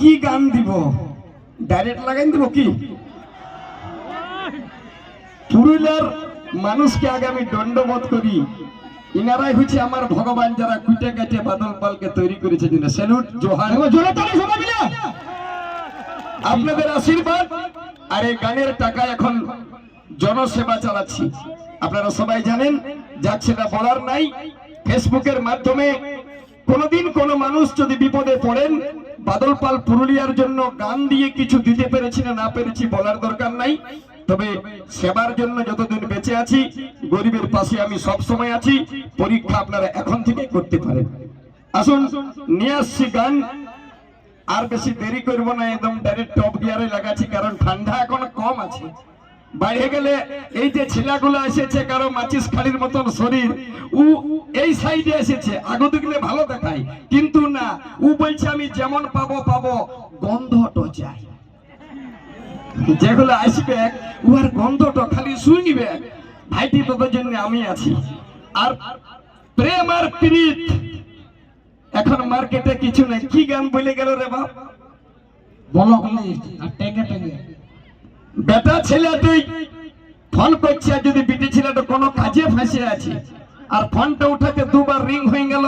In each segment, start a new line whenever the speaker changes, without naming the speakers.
কি গান দিব? ডাইরেক্ট লাগাই দিব কি? পুরুলিয়ার মানুষকে আগে আমি দণ্ডবোধ করি। ইনারাই হচ্ছে আমার ভগবান যারা কুটে কেটে বাদল পালকে তৈরি করেছে যিনি স্যালুট জোহার আপনাদের আশীর্বাদ আর এই গানের টাকা এখন জনসেবা চালাচ্ছি। আপনারা সবাই জানেন যাক সেটা বলার নাই। ফেসবুকের মাধ্যমে কোনোদিন কোনো মানুষ যদি বিপদে পড়েন বাদল পাল পুরুলিয়ার জন্য গান দিয়ে কিছু দিতে পেরেছি না না পেরেছি বলার দরকার নাই। তবে সেবার জন্য যতদিন বেঁচে আছি, গরিবের পাশে আমি সব সময় আছি, পরীক্ষা আপনারা এখন থেকে করতে পারেন। আসুন, নিয়ে আসছি গান। আর বেশি দেরি করব না, একদম ডাইরেক্ট টপ গিয়ারে লাগাচ্ছি, কারণ ঠান্ডা এখন কম আছে। বাইরে গেলে এই যে ছেলেগুলো এসেছে, কারও মাচিস খাড়ির মতন শরীর ও এই সাইডে এসেছে, আগো দেখলে ভালো দেখায়। কিন্তু না ও বলছে, আমি যেমন পাবো পাবো, গন্ধটো চাই যেগুলো আসবে উহার গন্ধটা খালি শুই নিবে ভাইটি তোদের জন্য আমি আছি। আর প্রেম আর প্রীত, এখন মার্কেটে কিছু নেই। কি গান বলে গেল রে বাপ?
বলো আর টেঙ্গে টেঙ্গে
বেটা ছেলে তুই ফোন করছে, আর যদি বিটি ছেলেটা কোনো কাজে ফাঁসে আছে। আর ফোনটা উঠাতে দুবার রিং হয়ে গেল,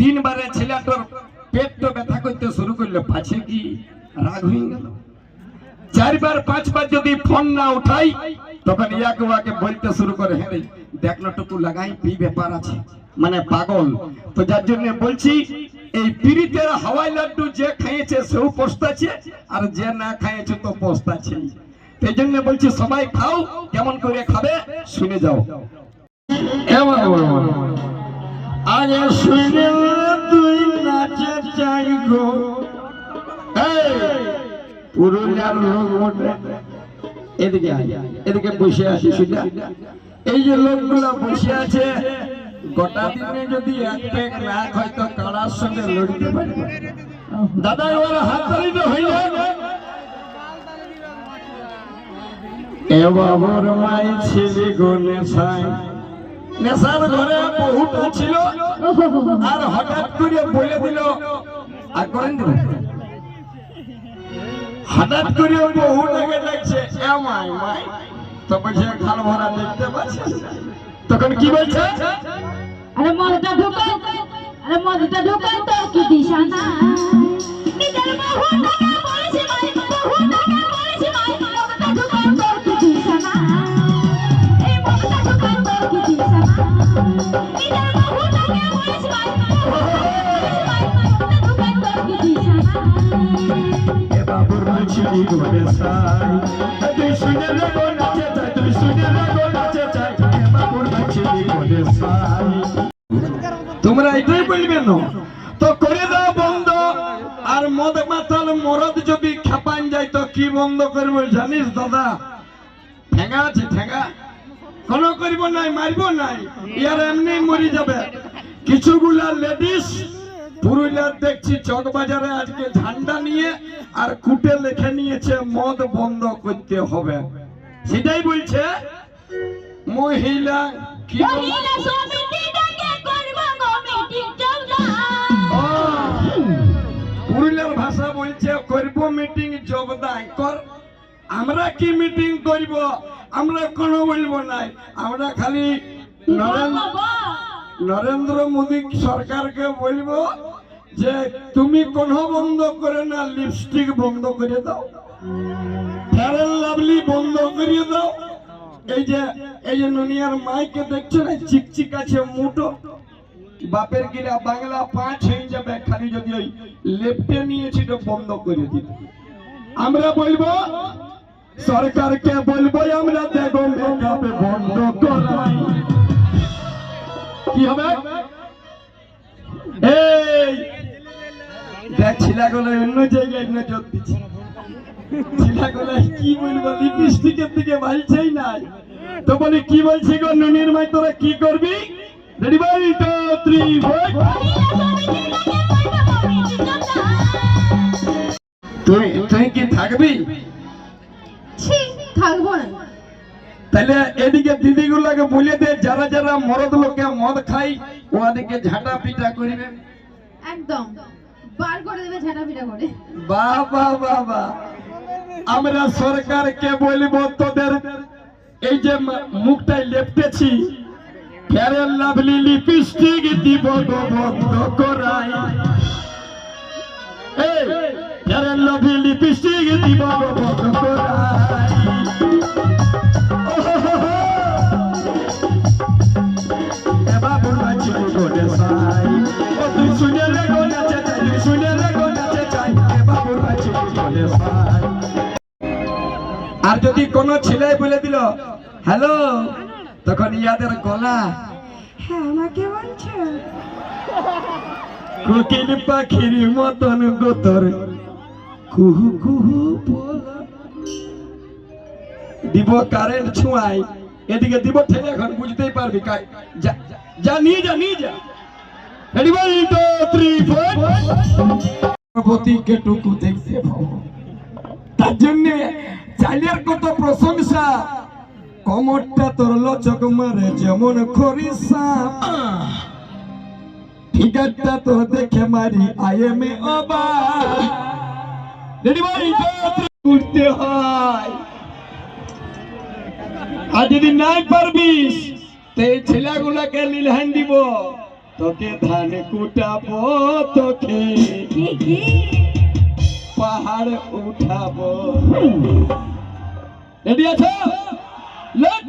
তিনবারে ছেলেটার পেটটা ব্যথা করতে শুরু করল, পাছে কি রাগ হয়ে গেল? চারবার, পাঁচবার যদি ফোন না উঠাই, তখন ইয়াকে ওয়াকে বলতে শুরু করে হ্যাঁ দেখল টুকু লাগাই, কি ব্যাপার আছে? মানে পাগল। তো যার জন্য বলছি, এই পিরিতের হাওয়াই লাড্ডু যে খাইয়েছে, সেও পস্তাছে আর যে না খাইয়েছে, তো পস্তাছে এই জন্য বলছি সবাই খাও কেমন করে খাবে শুনে যাও। আজ শুনে তুই নাচে চাই গো। পুরুলিয়ার লোক মোটে এদিকে এদিকে বসে আছে শুনে। এই যে লোকগুলো বসে আছে গোটা দিনে যদি এক পেক না হয় তো কারার সঙ্গে লড়তে পারবে। দাদা এবার হাত তালিতে হইল এ বাবুর মাই ছিলি গো নেশায়। নেশার ঘরে বহুত ছিল। আর হঠাৎ করে বলে দিল, আর করেন দিল হঠাৎ করে বহু লেগে লাগছে মাই মাই, তো বলছে, খাল ভরা দেখতে পাচ্ছিস? তখন কি বলছে?
আরে মদটা ঢুকাই আরে মদটা ঢুকাই তো কি দিশা না নিজের বহুটাকে
তোমরা এটাই বলবে না। তো করে দাও বন্ধ। আর মদ মাতাল, মরদ যদি খেপান যায়, তো কি বন্ধ করব জানিস দাদা? ঠেঙ্গা আছে ঠেঙ্গা কোনো করব নাই মারব নাই। ইয়ার এমনি মরি যাবে। কিছুগুলা লেডিস পুরুলিয়ার দেখছি চক বাজারে আজকে ঝান্ডা নিয়ে আর কুটে লিখে নিয়েছে মদ বন্ধ করতে হবে। সেটাই বলছে মহিলা কি পুরুলিয়ার ভাষা বলছে করব মিটিং যোগদান কর। আমরা কি মিটিং করব? আমরা কোনো বলব নাই। আমরা খালি নরেন্দ্র মোদী সরকারকে বলব যে তুমি কোনো বন্ধ করে না লিপস্টিক বন্ধ করে দাও। ফেয়ার লাভলি বন্ধ করে দাও। এই যে এই যে নুনিয়ার মাইকে দেখছ না চিকচিক আছে মুটো বাপের গিরা বাংলা পাঁচ হয়ে যাবে খালি যদি ওই লেফটে নিয়েছি তো বন্ধ করে দিবে আমরা বলব সরকারকে বলব আমরা দেখো বন্ধ করাই। কি হবে? এই! অন্য জায়গায় কি বলব? দিকে নাই। তো বলি, কি বলছি গো নুনির মাই, তোরা কি করবি? রেডি বাই থ্রি ফোর তুই তুই কি থাকবি?
ছি থাকব না।
তাহলে এদিকে দিদিগুলোকে বলে দে যারা যারা মরদ লোকে মদ খাই ওদিকে ঝাঁটা পিটা করিবে।
একদম। বার করে দেবে ঝাঁটা পিটা করে।
বাহ বাহ বাহ বাহ। আমরা সরকারকে বলব তোদের এই যে মুখটাই লেপটেছি ফেয়ার লাভলি লিপস্টিক দিব গো বন্ধ করাই আর যদি কোন ছেলে বলে দিল হ্যালো তখন ইয়াদের গলা। হ্যাঁ আমাকে বলছো? কোকিল পাখির মতন গোতর। কুহু কুহু দিব কারেন্ট ছুঁয়াই এদিকে দিব ঠেলে এখন বুঝতেই পারবি যা- নিয়ে যা নিয়ে যা। তার প্রশংসা। কমরটা তোর লচক মারে যেমন খরিসা ফিগারটা তো দেখে মারি ভাই উঠতে হয়। আর যদি নাই পারবিস, তো ছেলেগুলাকে লিলহান দিব। তোকে ধান কুটাবো, তোকে পাহাড় উঠাবো। রেডি আছো? লেট